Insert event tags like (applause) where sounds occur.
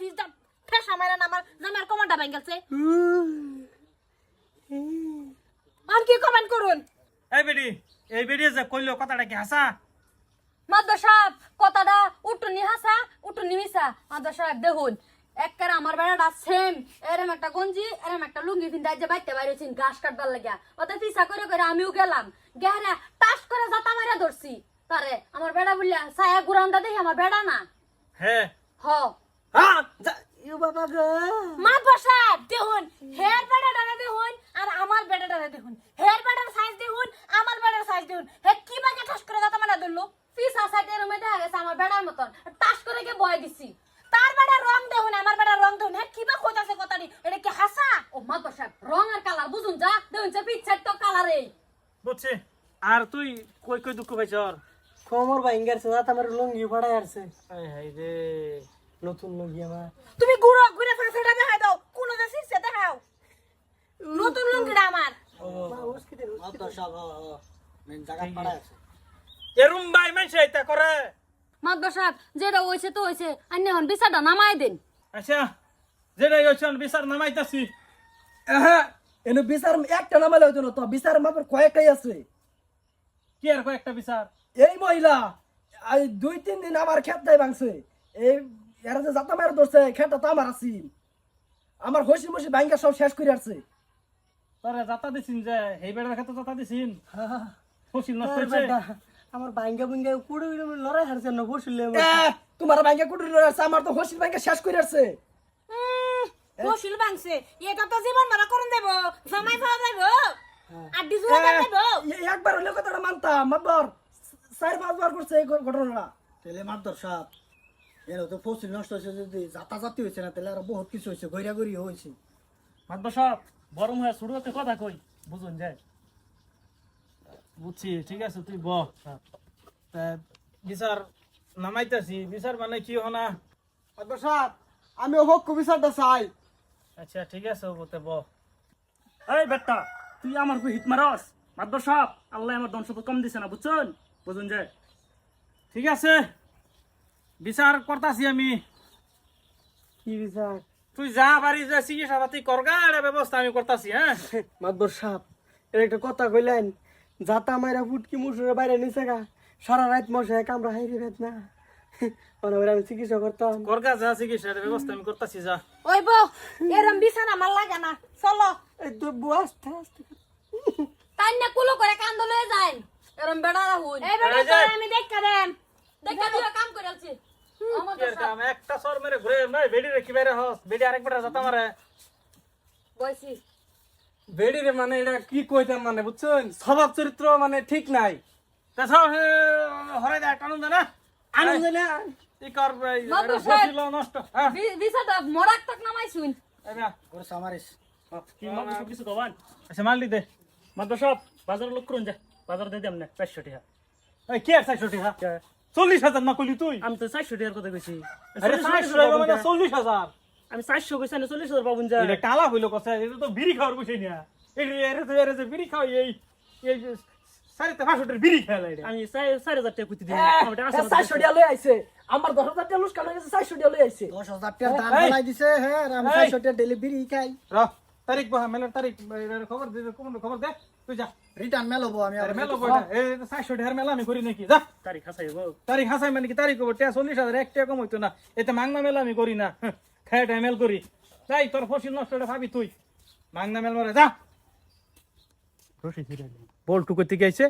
মারে আমার সেম এরম একটা গঞ্জি এরম একটা লুঙ্গি বাইতে ঘাস কাটবার লাগিয়া। করে আমিও গেলাম। গেহারা টাস করে জাতা মারিয়া ধরছি। তারে আমার বেড়া বললে সায়া গুরান্দা দেখি আমার বেড়া না। হ্যাঁ। হ। হ্যাঁ? যা- ইউ বাবা গো। মাদ্র সাহেব দেখুন হেয়ার বেড়াটা দেখুন আর আমার বেড়াটা দেখুন। হেয়ার বেড়ার সাইজ দেখুন আমার বেড়ার সাইজ দেখুন। হে কি বাগে ঠাস করে দাতা মারা ধরলো? পিসা সাইডের রুমে দেখা গেছে আমার বেড়ার মতন। টাস করে গিয়ে বয় দিছি। তার বেড়ার রং দেখুন আমার বেড়ার রং দেখুন। হে কি বা কইতাছে কথানি এটা কি হাসা? ও মাদ্র সাহেব রং আর কালার বুঝুন যা। দেখুন যে পিচ্ছের তো কালারে বুঝছি। আর তুই কই কই দুঃখ পাইছ? কোমর ভাঙ্গার সে রাত আমার লুঙ্গি ফাড়াই আসছে হাই হাই রে। নতুন লুঙ্গি আমার। তুমি ঘুরো ঘুরে ফাঁসাটা দেখাই দাও। কোন দেশে সে দেখাও? নতুন লুঙ্গিটা আমার। এরুম ভাই মাইছে এটা করে। মাদ্র সাহেব যেটা হয়েছে তো আন্য এখন বিচারটা নামাই দিন। আচ্ছা যেটা হইছে বিচার নামাইতাছি। হ্যাঁ এনে বিচার একটা নামালে হইতো না তো বিচার মাপের কয়েকটাই আছে। কি আর কয়েকটা বিচার? এই মহিলা আই দুই তিন দিন আমার খেত দেয় ভাঙছে। এই এরা যে জাতা মারা ধরছে খেতটা তো আমার আছি আমার হসি মসি ভাঙ্গা সব শেষ করে আসছে। তোরে যাতা দিছিন যে হেই বেড়ার ক্ষেত্রে যাতা দিছিন? ফসিল নষ্ট হয়েছে আমার ভাঙ্গা ভাঙ্গা কুড়ি লড়াই হারছে না বসলে তোমার ভাঙ্গা কুড়ি লড়াই আছে আমার তো হসি ভাঙ্গা শেষ করে আসছে। বসিল বাংছে এটা তো জীবন মারা করুন দেব জামাই পাওয়া যাইব আর ডিজু যাইব এ- একবার হলে কথাটা মানতাম মাতবর। চার পাঁচবার করছে এই ঘটনাটা। তাহলে মারদর সাপ। এর তো ফসিল নষ্ট হয়েছে যদি যাতাযাতি হয়েছে না তাহলে আরও বহুত কিছু হয়েছে গৈরা হয়েছে। সব গরম হয়ে শুরু হতে কথা কই? বুঝুন যায় বুঝছি ঠিক আছে তুই ব। বিচার নামাইতাছি। বিচার মানে কি হনা? মাতবর সাহেব আমি হক বিচারটা চাই। আচ্ছা ঠিক আছে বলতে ব। এই বেটা তুই আমার কই হিট মারস। সব আল্লাহ আমার দংশ কম দিছে না বুঝছেন? বুঝুন যায় ঠিক আছে। বিচার করতাছি আমি। কি বিচার তুই যা বাড়ি যা চিকিৎসা পাতি করগা এটা ব্যবস্থা আমি করতাছি হ্যাঁ (laughs) মাতবর সাহেব এর একটা কথা কইলেন যাতা মাইরা ফুটকি মুসুরের বাইরে নিচে গা সারা রাত মশায় কামড়া হাইরে ভেদ না। (laughs) করে আমি চিকিৎসা করতাম। করগা যা চিকিৎসা ব্যবস্থা আমি করতাছি যা। ওই বউ এরম বিছানা আমার লাগে না চলো। এই তো বুয়াস্তে আস্তে আস্তে তাই না কুলো করে কান্দ লয়ে যায়। এরম বেড়া রাহুল এই। তোর আমি দেখা দেন। দেখা দিও কাম করে কাম, একটা সর মেরে ঘুরে নাই বেডি রে কি বাইরে হস? বেডি আরেক বেটা যাতা মারে বয়সি বেড়ি রে মানে এটা কি কইতাম মানে বুঝছেন? স্বভাব চরিত্র মানে ঠিক নাই। না? আনন্দ না? ই কর নষ্ট। হ্যাঁ। বিচারটা মরাক তক নামাই শুন কি সব কিছু দবান আচ্ছা দে মাদু সব বাজার লোক করুন যা। বাজার দিয়ে দেম না চারশো টাকা এই কি আর চারশো টাকা চল্লিশ হাজার না কইলি তুই? আমি তো চারশো টাকার কথা কইছি। আরে চারশো টাকা মানে চল্লিশ হাজার। আমি চারশো কইছি না চল্লিশ হাজার পাবুন যা। এটা কালা হইল কথা এটা তো বিড়ি খাওয়ার নিয়া এই এর তো এর যে বিড়ি খাওয়াই এই এই সাড়ে পাঁচশো টাকা বিড়ি খেলা এটা। আমি চার হাজার টাকা কুতি দিই। আমার আছে চারশো টাকা লই আইছে। আমার দশ হাজার টাকা লুস্কান হয়ে গেছে চারশো টাকা লই আইছে। দশ হাজার টাকার দাম এই। দিছে হ্যাঁ আর আমি। চারশো টাকা ডেলিভারি খাই। র। তারিখ বহা মেলার তারিখ এর খবর দে খবর খবর দে? তুই যা। রিটার্ন মেলবো আমি আরে মেলবো এই চারশো টাকার মেলা আমি করি নাকি যা। তারিখ হাসাই গো তারিখ হাসাই মানে কি তারিখ টিয়া চল্লিশ হাজার এক টাকা কম হইতো না। এতে মাংনা মেলা আমি করি না। খায় টাই মেল করি। তাই তোর ফসিল নষ্ট হলে ভাবি তুই। মাংনা মেল মারে যা। বল করতে গেছে